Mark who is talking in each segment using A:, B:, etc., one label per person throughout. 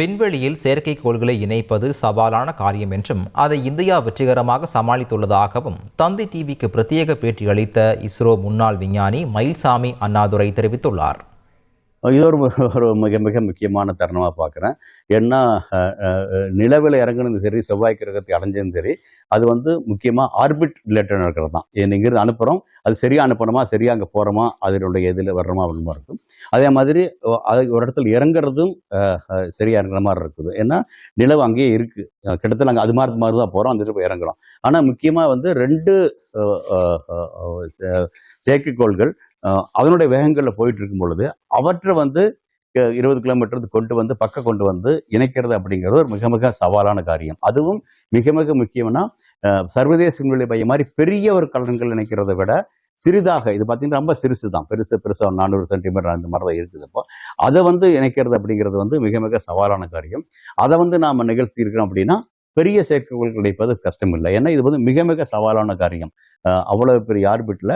A: விண்வெளியில் செயற்கைக்கோள்களை இணைப்பது சவாலான காரியம் என்றும் அதை இந்தியா வெற்றிகரமாக சமாளித்துள்ளதாகவும் தந்தி டிவிக்கு பிரத்யேக பேட்டி அளித்த இஸ்ரோ முன்னாள் விஞ்ஞானி மயில்சாமி அண்ணாதுரை தெரிவித்துள்ளார்.
B: இது ஒரு ஒரு மிக மிக முக்கியமான தருணமாக பார்க்குறேன் ஏன்னா நிலவில் இறங்குனதும் சரி செவ்வாய் கிரகத்தை அடைஞ்சதும் சரி அது வந்து முக்கியமாக ஆர்பிட் ரிலேட்டட் இருக்கிறது தான். இங்கிருந்து அனுப்புகிறோம் அது சரியாக அனுப்பணுமா சரியாக அங்கே போகிறோமா அதனுடைய இதில் வர்றோமா அப்படின்னு இருக்கும். அதே மாதிரி அது ஒரு இடத்துல இறங்குறதும் சரியாக இறங்குற மாதிரி இருக்குது. ஏன்னா நிலவு அங்கேயே இருக்குது கிட்டத்தட்ட நாங்கள் அது மாதிரி மாதிரி தான் போகிறோம் அந்த போய் இறங்குறோம். ஆனால் முக்கியமாக வந்து ரெண்டு செயற்கைக்கோள்கள் அதனுடைய வேகங்களில் போயிட்டு இருக்கும் பொழுது அவற்றை வந்து இருபது கிலோமீட்டர் கொண்டு வந்து பக்கம் கொண்டு வந்து இணைக்கிறது அப்படிங்கிறது ஒரு மிக மிக சவாலான காரியம். அதுவும் மிக மிக முக்கியம்னா சர்வதேச விண்வெளி மையம் மாதிரி பெரிய ஒரு கலன்கள் இணைக்கிறதை விட சிறிதாக இது பார்த்தீங்கன்னா ரொம்ப சிறுசு தான். பெருசு பெருசாக நானூறு சென்டிமீட்டர் அந்த மாதிரி தான் இருக்குது இப்போ. அதை வந்து இணைக்கிறது அப்படிங்கிறது வந்து மிக மிக சவாலான காரியம். அதை வந்து நாம் நிகழ்த்தி இருக்கிறோம் அப்படின்னா பெரிய செயற்கைகள் கிடைப்பது கஷ்டம் இல்லை ஏன்னா இது வந்து மிக மிக சவாலான காரியம். அவ்வளவு பெரிய ஆர்பிட்ல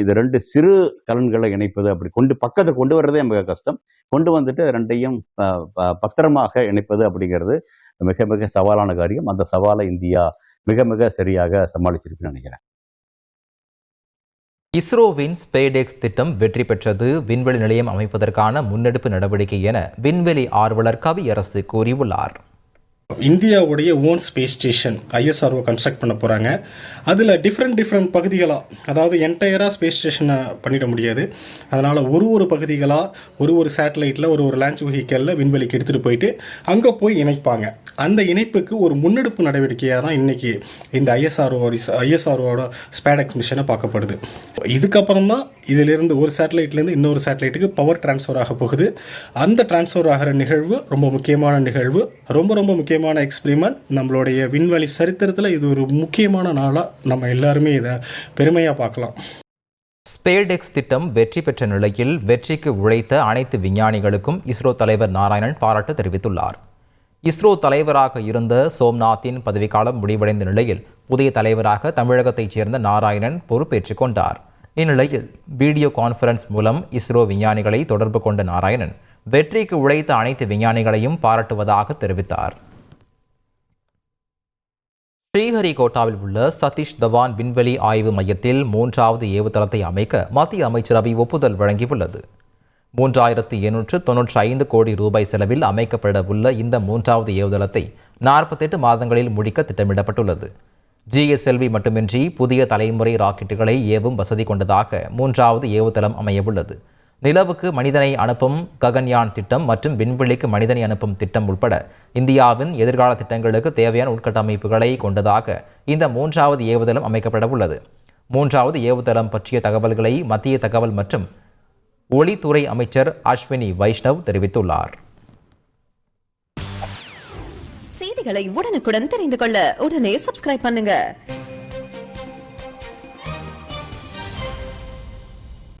B: இது ரெண்டு சிறு கலன்களை இணைப்பது அப்படி கொண்டு பக்கத்தை கொண்டு வர்றதே மிக கஷ்டம். கொண்டு வந்துட்டு ரெண்டையும் பத்திரமாக இணைப்பது அப்படிங்கிறது மிக மிக சவாலான காரியம். அந்த சவாலை இந்தியா மிக மிக சரியாக சமாளிச்சிருக்குன்னு நினைக்கிறேன்.
A: இஸ்ரோவின் ஸ்பேடெக்ஸ் திட்டம் வெற்றி பெற்றது. விண்வெளி நிலையம் அமைப்பதற்கான முன்னெடுப்பு நடவடிக்கை என விண்வெளி ஆர்வலர் கவியரசு கூறியுள்ளார்.
C: இந்தியாவுடைய own space station ISRO construct பண்ண போகிறாங்க அதில் டிஃப்ரெண்ட் டிஃப்ரெண்ட் பகுதிகளாக அதாவது என்டையராக ஸ்பேஸ் ஸ்டேஷனை பண்ணிட முடியாது. அதனால் ஒரு ஒரு பகுதிகளாக ஒரு ஒரு சேட்டலைட்டில் ஒரு ஒரு லான்ச் வெஹிக்கலில் விண்வெளிக்கு எடுத்துகிட்டு போயிட்டு அங்கே போய் இணைப்பாங்க. அந்த இணைப்புக்கு ஒரு முன்னெடுப்பு நடவடிக்கையாக தான் இன்றைக்கி இந்த ஐஎஸ்ஆர்ஓ ஐஎஸ்ஆர்ஓட ஸ்பேடெக்ஸ் மிஷனை பார்க்கப்படுது. இதுக்கப்புறம் தான் இதிலிருந்து ஒரு சேட்டலைட்லேருந்து இன்னொரு சேட்டலைட்டுக்கு பவர் டிரான்ஸ்ஃபர் ஆக போகுது. அந்த டிரான்ஸ்ஃபர் ஆகிற நிகழ்வு ரொம்ப முக்கியமான நிகழ்வு. ரொம்ப ரொம்ப முக்கியமான எக்ஸ்பிரிமெண்ட் நம்மளுடைய விண்வெளி சரித்திரத்தில் இது ஒரு முக்கியமான நாளாக நம்ம எல்லாருமே இதை பெருமையாக பார்க்கலாம்.
A: ஸ்பேடெக்ஸ் திட்டம் வெற்றி பெற்ற நிலையில் வெற்றிக்கு உழைத்த அனைத்து விஞ்ஞானிகளுக்கும் இஸ்ரோ தலைவர் நாராயணன் பாராட்டு தெரிவித்துள்ளார். இஸ்ரோ தலைவராக இருந்த சோம்நாத்தின் பதவிக்காலம் முடிவடைந்த நிலையில் புதிய தலைவராக தமிழகத்தைச் சேர்ந்த நாராயணன் பொறுப்பேற்றுக் கொண்டார். இந்நிலையில் வீடியோ கான்ஃபரன்ஸ் மூலம் இஸ்ரோ விஞ்ஞானிகளை தொடர்பு கொண்ட நாராயணன் வெற்றிக்கு உழைத்த அனைத்து விஞ்ஞானிகளையும் பாராட்டுவதாக தெரிவித்தார். ஸ்ரீஹரிகோட்டாவில் உள்ள சதீஷ் தவான் விண்வெளி ஆய்வு மையத்தில் மூன்றாவது ஏவுதளத்தை அமைக்க மத்திய அமைச்சரவை ஒப்புதல் வழங்கியுள்ளது. மூன்றாயிரத்து எண்ணூற்று தொன்னூற்றி ஐந்து கோடி ரூபாய் செலவில் அமைக்கப்பட உள்ள இந்த மூன்றாவது ஏவுதளத்தை நாற்பத்தெட்டு மாதங்களில் முடிக்க திட்டமிடப்பட்டுள்ளது. ஜிஎஸ்எல்வி மட்டுமின்றி புதிய தலைமுறை ராக்கெட்டுகளை ஏவும் வசதி கொண்டதாக மூன்றாவது ஏவுதளம் அமையவுள்ளது. நிலவுக்கு மனிதனை அனுப்பும் ககன்யான் திட்டம் மற்றும் விண்வெளிக்கு மனிதனை அனுப்பும் திட்டம் உட்பட இந்தியாவின் எதிர்கால திட்டங்களுக்கு தேவையான உட்கட்டமைப்புகளை கொண்டதாக இந்த மூன்றாவது ஏவுதளம் அமைக்கப்பட உள்ளது. மூன்றாவது ஏவுதளம் பற்றிய தகவல்களை மத்திய தகவல் மற்றும் ஒளித்துறை அமைச்சர் அஸ்வினி வைஷ்ணவ் தெரிவித்துள்ளார்.
D: செய்திகளை உடனுக்குடன் தெரிந்து கொள்ள உடனே சப்ஸ்கிரைப் பண்ணுங்க.